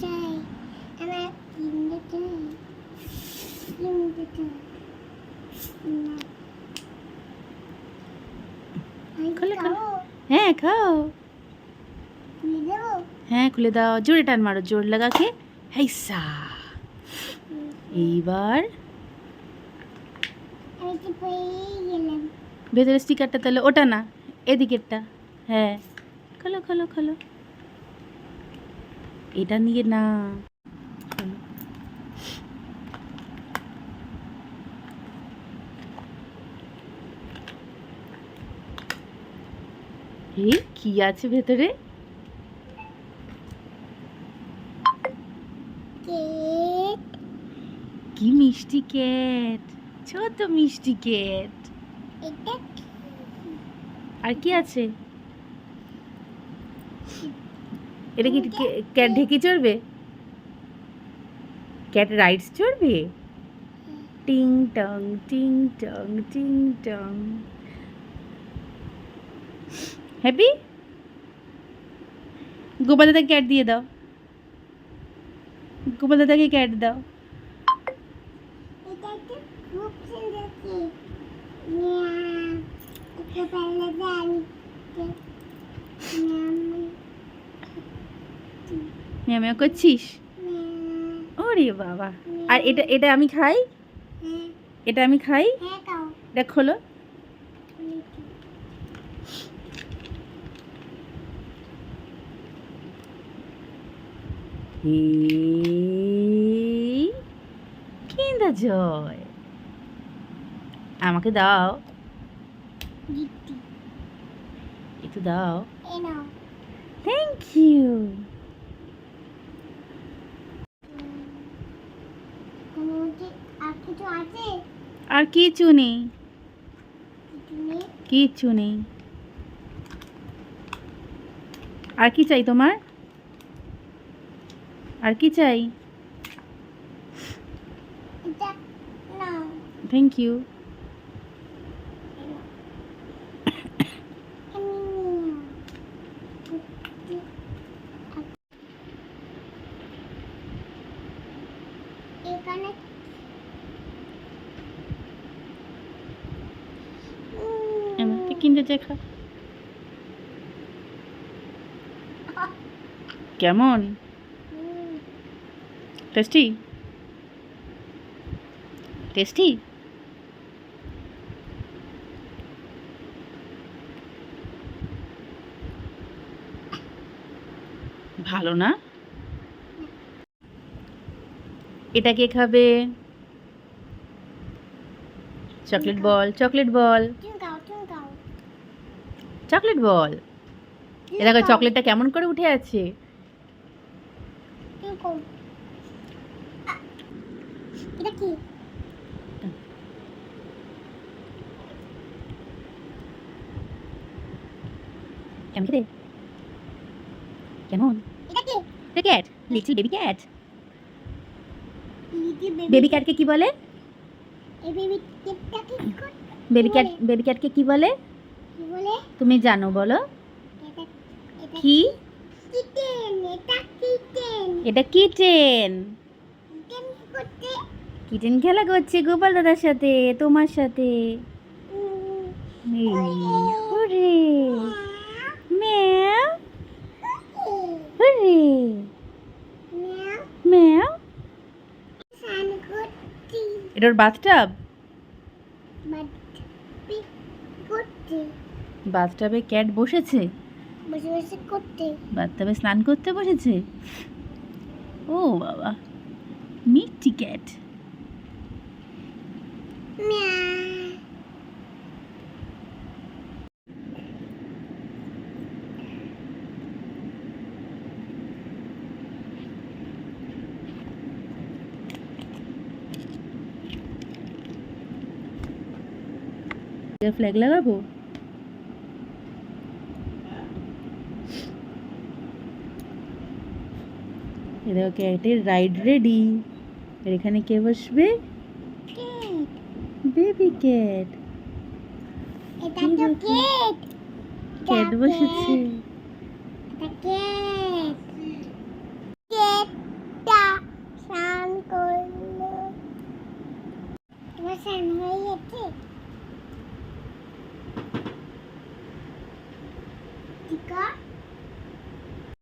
চাই আমার? হ্যাঁ খাও। হ্যাঁ খুলে দাও। জোরে টান মারো, জোর লাগাকে। হাইসা। এইবার ভেতরে স্টিকারটা তাহলে ওটা না, এদিকেরটা। হ্যাঁ। খোলো খোলো খোলো। এটা নিয়ে না। কি আছে ভেতরে? কি মিষ্টি ক্যাট ছোট মিষ্টি কেট আর কি আছে? এটা কি ক্যাট ঢেকে চড়বে? ক্যাট রাইডস চড়বে? টিং টং টিং টং টিং টং। হ্যাপি গোপাল দাদা ক্যাট দিয়ে দাও। গোপাল দাদাকে ক্যাট দাও এটা তো খুব সুন্দর কেক মিয়াও একটু পারলে দেন মিয়া মিয়া করছিস ওরে বাবা। আর এটা এটা আমি খাই? এটা আমি খাই? হ্যাঁ এটা খোলো। কিন্দা জয়। আমাকে দাও। একটু দাও এ নাও থ্যাংক ইউ কোনো কি আর কিছু আছে আর কিছু নেই। কিছু নেই। কিচ্ছু নেই। আর কি চাই তোমার? আর কি চাই? থ্যাংক ইউ এখানে আমাকে কিনতে চাই খা কেমন? টেস্টি? টেস্টি? ভালো না? এটা কে খাবে? চকলেট বল চকলেট বল। চকলেট বল। এ দেখো চকলেটটা কেমন করে উঠে আছে? কেমন খেতে? কেমন? এটা cat little baby cat. Baby ক্যাটকে কি বলে? বেবি ক্যাটকে কি বলে? তুমি জানো বলো। কি? এটা কিটেন কিটেন করতে। কিটেন খেলা করছে গোপাল দাদার সাথে তোমার সাথে। উম, এই, হুরে ম্যাও। হুরে ম্যাও। সান এটা ওর বাথটাব বাথটাবে ক্যাট বসেছে? বসে বসে করতে। বাথটাবে স্নান করতে বসেছে? ও বাবা মিষ্টি ক্যাট। ফ্ল্যাগ লাগাবো? এদের একটা রাইড রেডি আর এখানে কে বসবে? বেবি ক্যাট ক্যাট বসেছে। স্নান করল। স্নান